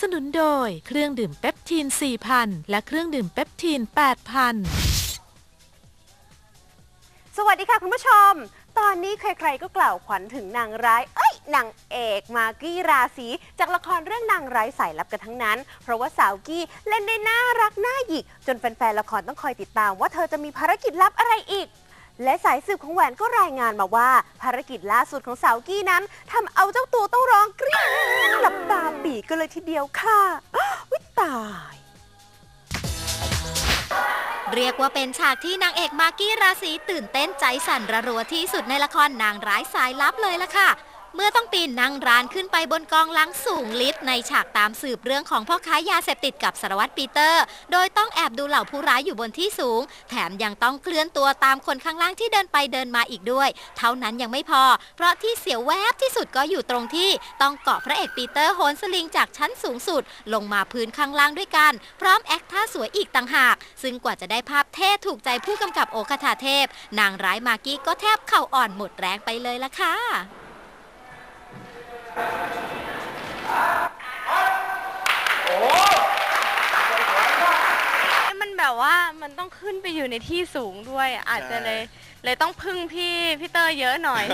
สนุนโดย เครื่องดื่มเปปทีน 4,000 และเครื่องดื่มเปปทีน 8,000 สวัสดีค่ะคุณผู้ชม ตอนนี้ใครๆก็กล่าวขวัญถึงนางร้าย เอ้ยนางเอกมากกี้ราศีจากละครเรื่องนางร้ายสายลับกันทั้งนั้น เพราะว่าสาวกี้เล่นได้น่ารักน่าหยิก จนแฟนๆละครต้องคอยติดตามว่าเธอจะมีภารกิจลับอะไรอีก และสายสืบของแหวนก็รายงานมาว่า ภารกิจล่าสุดของสาวกี้นั้นทำเอาเจ้าตัวต้องร้องกรี๊ดหลับตาปีกันเลยทีเดียวค่ะวิตาย เรียกว่าเป็นฉากที่นางเอกมากกี้ราศีตื่นเต้นใจสั่นระรัวที่สุดในละครนางร้ายสายลับเลยล่ะค่ะ เมื่อต้องปีนนั่งร้านขึ้นไปบนกองล้างสูงลิฟต์ในฉากตามสืบเรื่องของพ่อค้ายาเสพติดกับสารวัตรปีเตอร์ โดยต้องแอบดูเหล่าผู้ร้ายอยู่บนที่สูง แถมยังต้องเคลื่อนตัวตามคนข้างล่างที่เดินไปเดินมาอีกด้วย เท่านั้นยังไม่พอ เพราะที่เสียวแวบที่สุดก็อยู่ตรงที่ต้องเกาะพระเอกปีเตอร์โหนสลิงจากชั้นสูงสุด ลงมาพื้นข้างล่างด้วยกัน พร้อมแอคท่าสวยอีกต่างหาก ซึ่งกว่าจะได้ภาพเท่ถูกใจผู้กำกับโอคาถาเทพ นางร้ายมากกี้ก็แทบเข่าอ่อนหมดแรงไปเลยละค่ะ มันแบบว่ามันต้องขึ้นไปอยู่ในที่สูงด้วย อาจจะเลย เลยต้องพึ่งพี่พี่เตอร์เยอะหน่อย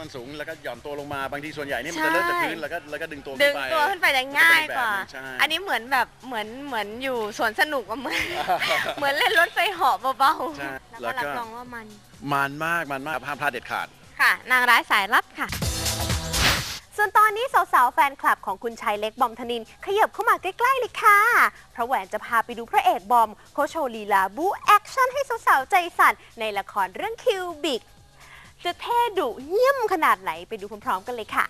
มันสูงแล้วก็หย่อนตัวลงมาบางทีส่วนใหญ่นี่มันใช่จะเริ่มจากพื้นแล้วก็แล้วก็ดึงตัวดึขึ้งนไป ตัวขึ้นไปได้ง่ายกว่า ใช่ อันนี้เหมือนแบบเหมือนเหมือนอยู่สวนสนุกอะเหมือน เหมือนเล่นรถไฟเหาะเบาใช่ๆแล้แล้ววก็ก็รับรองว่ามัน มันมากมันมากห้ามพลาดเด็ดขาด ค่ะ นางร้ายสายลับค่ะส่วนตอนนี้ สาวๆ แฟนคลับของคุณชายเล็กบอมธนิน ขยับเข้ามาใกล้ๆเลยค่ะเพราะแหวนจะพาไปดูพระเอกบอมเขาโชว์ลีลาบูแอคชั่นให้สาวๆ ใจสั่นในละครเรื่องคิวบิกจะเท่ดุเยี่ยมขนาดไหนไปดูพร้อมๆ กันเลยค่ะ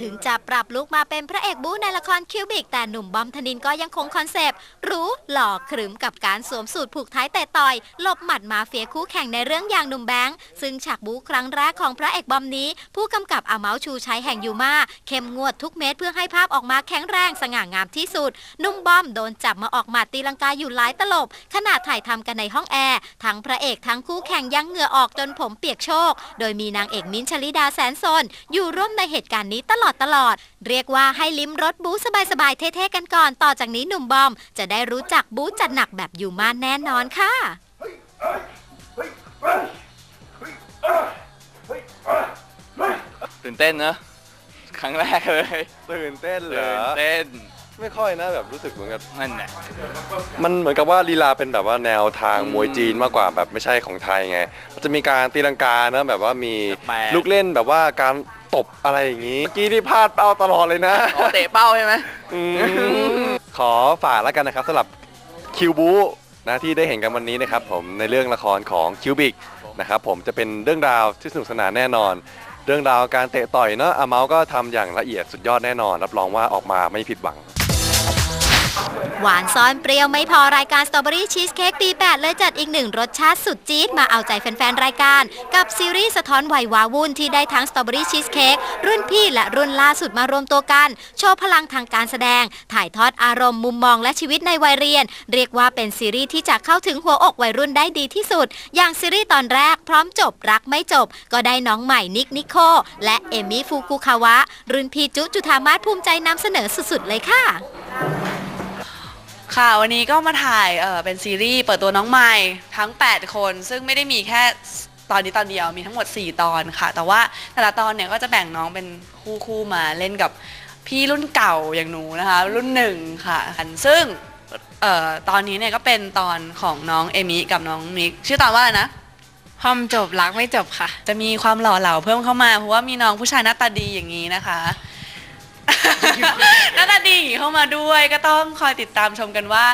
ถึงจะปรับลุกมาเป็นพระเอกบู๊ในละครคิวบิก แต่หนุ่มบอมธนินก็ยังคงคอนเซปต์รู้หล่อขรึมกับการสวมสูตรผูกท้ายแต่ต่อยหลบหมัดมาเฟียคู่แข่งในเรื่องอย่างหนุ่มแบงค์ซึ่งฉากบู๊ครั้งแรกของพระเอกบอมนี้ ผู้กำกับอาเมาชูชัยแห่งยูมาเข้มงวดทุกเม็ดเพื่อให้ภาพออกมาแข็งแรงสง่างามที่สุดหนุ่มบอมโดนจับมาออกหมัดตีลังกาอยู่หลายตลบขณะถ่ายทำกันในห้องแอร์ทั้งพระเอกทั้งคู่แข่งยังเหงื่อออกจนผมเปียกโชก โดยมีนางเอกมิ้นท์ชลิดาแสนสนอยู่ร่วมในเหตุการณ์นี้ตลอดตลอด เรียกว่าให้ลิ้มรสบู๊สบายๆเท่ๆกันก่อน ต่อจากนี้หนุ่มบอม จะได้รู้จักบู๊จัดหนักแบบอยู่ม่านแน่นอนค่ะตื่นเต้นเนอะครั้งแรกเลย ตื่นเต้นเหรตื่อนเต้น ไม่ค่อยนะแบบรู้สึกเหมือนกับนั่นแหละมันเหมือนกับว่าลีลาเป็นแบบว่าแนวทางมวยจีนมากกว่าแบบไม่ใช่ของไทยไงมันจะมีการตีลังกานะแบบว่ามีแปลกลูกเล่นแบบว่าการตบอะไรอย่างนี้เมื่อกี้ที่พลาดเป้าตลอดเลยนะอ๋อเตะเป้าใช่ไหมอืมขอฝากแล้วกันนะครับสำหรับคิวบูนะที่ได้เห็นกันวันนี้นะครับผมในเรื่องละครของคิวบิกนะครับผมจะเป็นเรื่องราวที่สนุกสนานแน่นอน เรื่องราวการเตะต่อยเนาะอาเมาก็ทำอย่างละเอียดสุดยอดแน่นอน รับรองว่าออกมาไม่ผิดหวัง หวานซ่อนเปรี้ยวไม่พอรายการสตรอเบอรี่ชีสเค้กปี8เลยจัดอีกหนึ่งรสชาติสุดจี๊ดมาเอาใจแฟนๆ รายการ กับซีรีส์สะท้อนวัยวาวุ่นที่ได้ทั้งสตรอเบอรี่ชีสเค้กรุ่นพี่และรุ่นล่าสุดมารวมตัวกัน โชว์พลังทางการแสดง ถ่ายทอดอารมณ์มุมมองและชีวิตในวัยเรียน เรียกว่าเป็นซีรีส์ที่จะเข้าถึงหัวอกวัยรุ่นได้ดีที่สุด อย่างซีรีส์ตอนแรกพร้อมจบรักไม่จบ ก็ได้น้องใหม่นิกนิโคและเอมี่ฟูกุคาวะ รุ่นพี่จุจุธามาศภูมิใจนำเสนอสุดๆเลยค่ะ ค่ะ วันนี้ก็มาถ่ายเอ่อเป็นซีรีส์เปิดตัวน้องใหม่ทั้ง 8 คน ซึ่งไม่ได้มีแค่ตอนนี้ตอนเดียวมีทั้งหมด 4 ตอนค่ะ แต่ว่าแต่ละตอนเนี่ยก็จะแบ่งน้องเป็นคู่คู่ๆมาเล่นกับพี่รุ่นเก่าอย่างหนูนะคะ รุ่นหนึ่งค่ะ ซึ่งเอ่อตอนนี้เนี่ยก็เป็นตอนของน้องเอมิกับน้องมิกชื่อตอนว่าอะไรนะพอมจบรักไม่จบค่ะ จะมีความหล่อเหลาเพิ่มเข้ามาเพราะว่ามีน้องผู้ชายหน้าตาดีอย่างนี้นะคะ หน้าตาดีอย่างนี้เข้ามาด้วยก็ต้องคอยติดตามชมกันว่า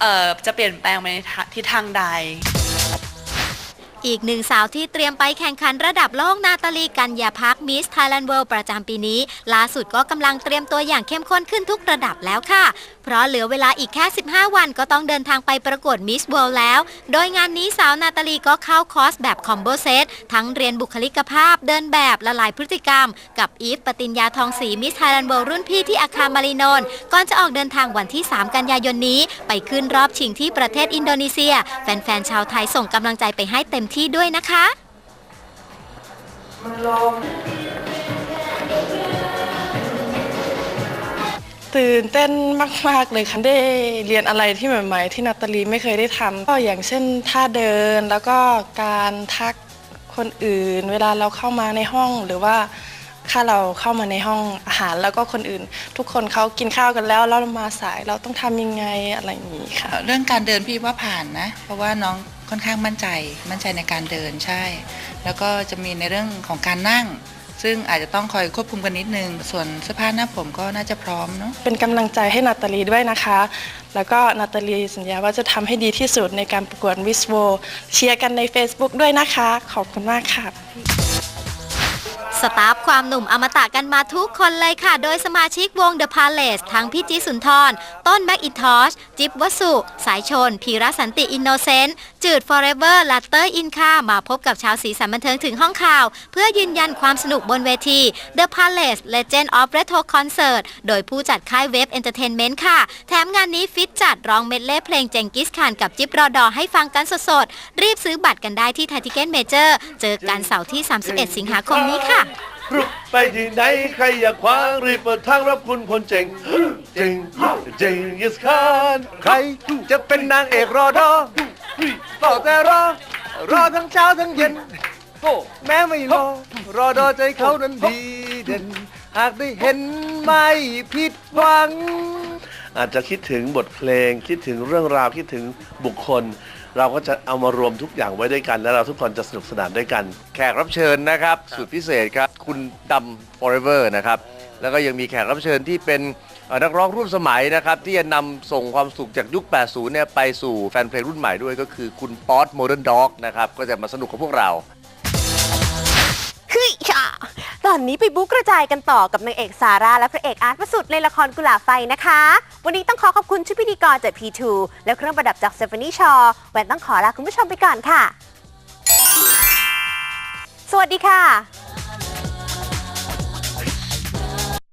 เอ่อจะเปลี่ยนแปลงไปในทิศทางใด อีกหนึ่งสาวที่เตรียมไปแข่งขันระดับโลกนาตาลีกัญญาพักมิสไทยแลนด์เวิลด์ประจำปีนี้ ล่าสุดก็กำลังเตรียมตัวอย่างเข้มข้นขึ้นทุกระดับแล้วค่ะ เพราะเหลือเวลาอีกแค่ 15 วันก็ต้องเดินทางไปประกวดมิสเวิลด์แล้ว โดยงานนี้สาวนาตาลีก็เข้าคอร์สแบบคอมโบเซตทั้งเรียนบุคลิกภาพ เดินแบบละลายพฤติกรรม กับอีฟปติญญาทองศรีมิสไทยแลนด์เวิลด์รุ่นพี่ที่อาคารมารีนนก่อนจะออกเดินทางวันที่ 3 กันยายนนี้ ไปขึ้นรอบชิงที่ประเทศอินโดนีเซีย แฟนๆชาวไทยส่งกำลังใจไปให้เต็มที่ด้วยนะคะ ตื่นเต้นมาก ๆ เลยค่ะได้เรียนอะไรที่ใหม่ๆที่นาตาลีไม่เคยได้ทำก็อย่างเช่นท่าเดินแล้วก็การทักคนอื่น เวลาเราเข้ามาในห้องหรือว่า ถ้าเราเข้ามาในห้องอาหารแล้วก็คนอื่น ทุกคนเขากินข้าวกันแล้วแล้วเรามาสายเราต้องทำยังไงอะไรอย่างนี้ค่ะ เรื่องการเดินพี่ว่าผ่านนะ เพราะว่าน้องค่อนข้างมั่นใจ มั่นใจในการเดินใช่ แล้วก็จะมีในเรื่องของการนั่ง ซึ่งอาจจะต้องคอยควบคุมกันนิดนึง ส่วนเสื้อผ้าหน้าผมก็น่าจะพร้อมเนาะเป็นกำลังใจให้นาตาลีด้วยนะคะ แล้วก็นาตาลีสัญญาว่าจะทำให้ดีที่สุดในการประกวดวิสโวเชียร์กันใน Facebook ด้วยนะคะ ขอบคุณมากค่ะ สตาฟความหนุ่มอมตะกันมาทุกคนเลยค่ะ โดยสมาชิกวง The Palace ทั้งพี่จิสุนทร ต้นแม็กอินทอชจิ๊บวสุ สายชน พีระสันติอินโนเซนต์ จืด Forever และเตอร์อินคามาพบกับชาวสีสันบันเทิงถึงห้องข่าว เพื่อยืนยันความสนุกบนเวที The Palace Legend of Retro Concert โดยผู้จัดค่ายเว็บเอนเตอร์เทนเมนต์ค่ะ แถมงานนี้ฟิตจัดร้องเมดเล่เพลงเจงกิสขานกับจิ๊บรอดอให้ฟังกันสดๆรีบซื้อบัตรกันได้ที่ไททิเก็ตเมเจอร์เจอกันเสาร์ที่ 31 สิงหาคมนี้ค่ะ รุกไปที่ไหนใครอยากคว้างรีบเปิดทางรับคุณพลเจ๋งเจ๋งเจ๋งยิสคานใครจะเป็นนางเอกรอดอต่อแต่รอ รอทั้งเช้าทั้งเย็น แม้ไม่รอ รอดอใจเขานั้นดีเด่น หากได้เห็นไม่ผิดหวัง อาจจะคิดถึงบทเพลงคิดถึงเรื่องราวคิดถึงบุคคล เราก็จะเอามารวมทุกอย่างไว้ด้วยกัน แล้วเราทุกคนจะสนุกสนานด้วยกัน แขกรับเชิญนะครับสุดพิเศษครับคุณดำ forever นะครับแล้วก็ยังมีแขกรับเชิญที่เป็นเอ่อนักร้องร่วมสมัยนะครับที่จะนำส่งความสุขจากยุค 80 เนี่ยไปสู่แฟนเพลงรุ่นใหม่ด้วยก็คือคุณป๊อตโมเดิร์นด็อกนะครับก็จะมาสนุกกับพวกเราคือค่ะ ตอนนี้ไปบุ๊กกระจายกันต่อกับนางเอกซาร่าและพระเอกอาร์ตประสุดในละครกุหลาบไฟนะคะ วันนี้ต้องขอขอบคุณชุดพิธีกรจาก P2 และเครื่องประดับจากเซฟานีชอแหวนต้องขอลาคุณผู้ชมไปก่อนค่ะ สวัสดีค่ะ